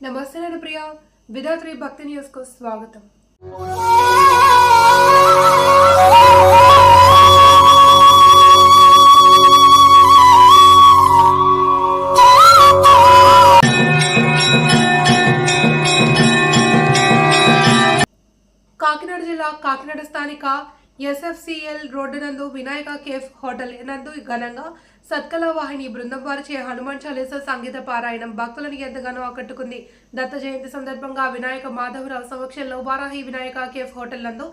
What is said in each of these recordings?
నమస్తే నేను ప్రియ. విధాత్రి భక్తి న్యూస్కు స్వాగతం. కాకినాడ జిల్లా కాకినాడ స్థానిక ఎస్ఎఫ్సిఎల్ రోడ్డు నందు వినాయక కేఫ్ హోటల్ నందు ఘనంగా సత్కళావాహిని బృందం వారిచే హనుమాన్ చాలీస సంగీత పారాయణం భక్తులను ఎంతగానో ఆకట్టుకుంది. దత్త జయంతి సందర్భంగా వినాయక మాధవరావు సమక్షంలో వారాహి వినాయక కేఫ్ హోటల్ నందు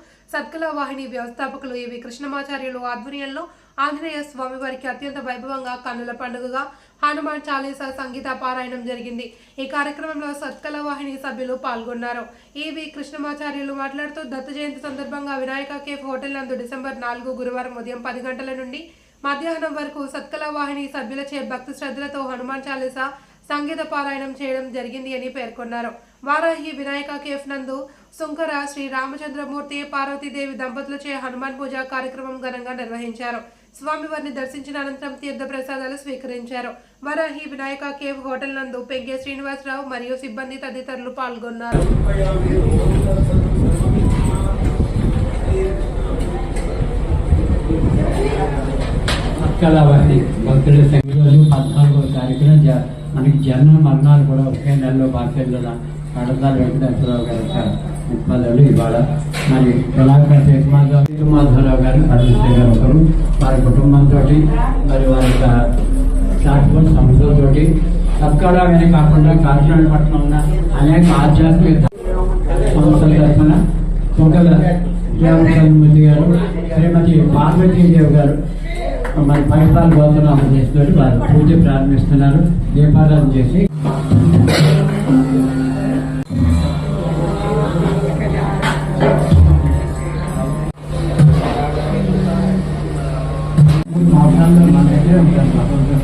వాహిని వ్యవస్థాపకులు ఏవి కృష్ణమాచార్యులు ఆధ్వర్యంలో ఆంజనేయ స్వామి వారికి అత్యంత వైభవంగా కన్నుల పండుగగా హనుమాన్ చాలీస సంగీత పారాయణం జరిగింది. ఈ కార్యక్రమంలో సత్కల వాహిని సభ్యులు పాల్గొన్నారు. ఏవి కృష్ణమాచార్యులు మాట్లాడుతూ దత్త జయంతి సందర్భంగా వినాయక కేఫ్ హోటల్ నందు డిసెంబర్ నాలుగు గురువారం ఉదయం పది గంటల నుండి మధ్యాహ్నం వరకు సత్కల వాహిని సభ్యులచే భక్తి శ్రద్ధలతో హనుమాన్ చాలీసా సంగీత పారాయణం చేయడం జరిగింది అని పేర్కొన్నారు. వారాహి వినాయక కేఫ్ నందు సుంకర శ్రీ రామచంద్రమూర్తి పార్వతీదేవి దంపతులచే హనుమాన్ పూజ కార్యక్రమం ఘనంగా నిర్వహించారు. స్వామివారిని దర్శించిన అనంతరం తీర్థ ప్రసాదాలు స్వీకరించారు. వరాహి వినాయక కేవ్ హోటల్ నందు పెంకే శ్రీనివాసరావు మరియు సిబ్బంది తదితరులు పాల్గొన్నారు. కళావతి భక్తుల సంఘంలో పద్నాలుగో తారీఖున మనకి జన్మ మరణాలు కూడా ఒకే నెలలో బాధ్యతల కడతారు వెంకటేశ్వరరావు గారి యొక్క ఇవాళ. మరి కళాకారు శేషమాధవ మాధవరావు గారు పరమేశ్వర గారు ఒకరు. వారి కుటుంబంతో మరి వారి యొక్క సాక్షి సంస్థలతో సత్కారాగానే కాకుండా కాకినాడ పట్ల ఉన్న అనేక ఆధ్యాత్మిక సంస్థల తరఫున పొగల దేవసన్మతి గారు. శ్రీమతి పార్వతీదేవి గారు. మరి పరిపాలన గోత్రం చేస్తున్నారు వారు పూజ ప్రారంభిస్తున్నారు దీపారాధన చేసి మూడు సంవత్సరాలు మన దగ్గరే ఉంటారు భగవంతుడు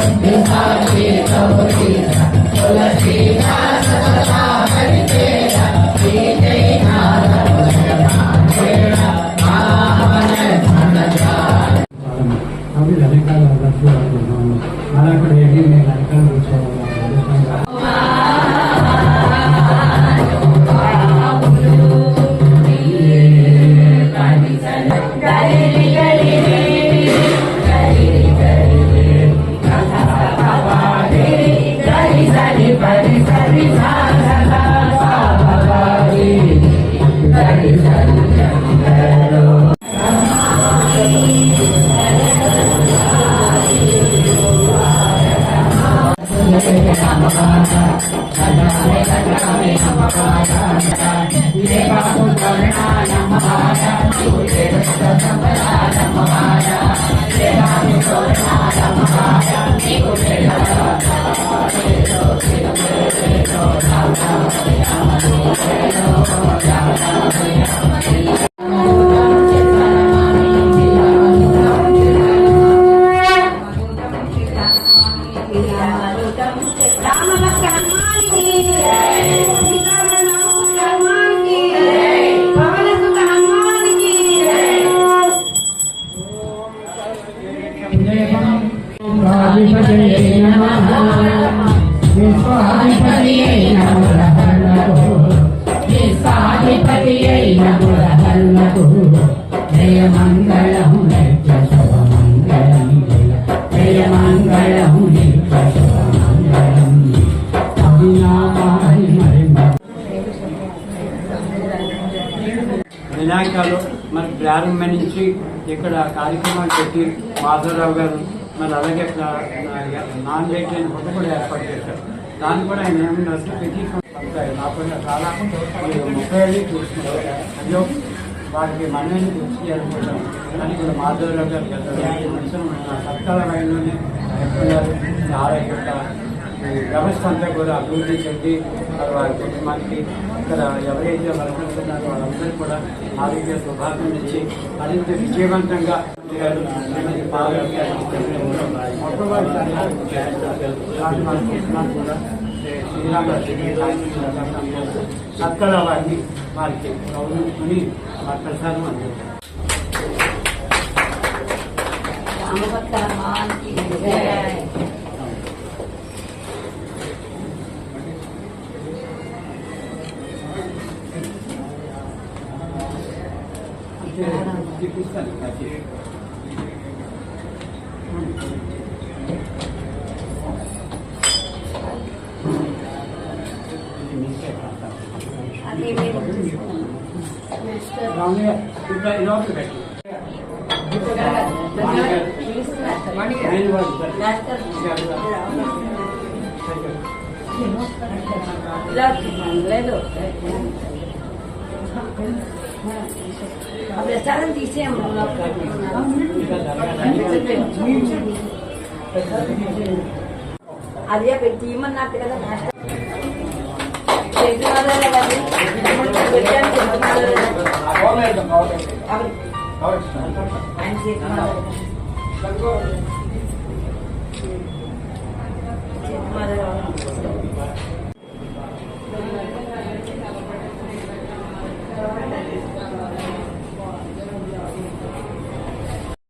Hare जय मङ्गलं जय मङ्गलम् వినాయకాలు మరి ప్రారంభం నుంచి ఇక్కడ కార్యక్రమాలు పెట్టి మాధవరావు గారు మరి అలాగే నాన్ వెజ్ అయిన ఫుడ్ కూడా ఏర్పాటు చేశారు. దాన్ని కూడా ఆయన ఏమన్నా పెట్టి కాకుండా చాలా ముప్పై ఏళ్ళు చూస్తున్నారు. అయ్యో వాటికి మనల్ని దృష్టి చేయాలనుకుంటాం కానీ ఇప్పుడు మాధవరావు గారు గత సత్కాల రైల్లోనే చెప్తున్నారు చాలా యొక్క వ్యవస్థ అంతా కూడా అభివృద్ధి చెంది వారి కుటుంబానికి ఇక్కడ ఎవరైతే వర్తిస్తున్నారో వాళ్ళందరూ కూడా ఆరోగ్య శుభాకాంక్షలు ఇచ్చి మరింత విజయవంతంగా అక్కడ వారిని వారికి గౌరవించుకుని వారి ప్రసాదం అందిస్తారు రామభక్త ये किसका लिखा है कितना इनाम पे बैठी ले दो ఆయన వాడు సార్. ఇలా లేదు ఆ ప్రసాదం తీసేయము అదే పెట్టి ఇమ్మన్నట్టు కదా చేతులు కదా పెట్టాను చేతులు ఆయన చేతులు చేతులు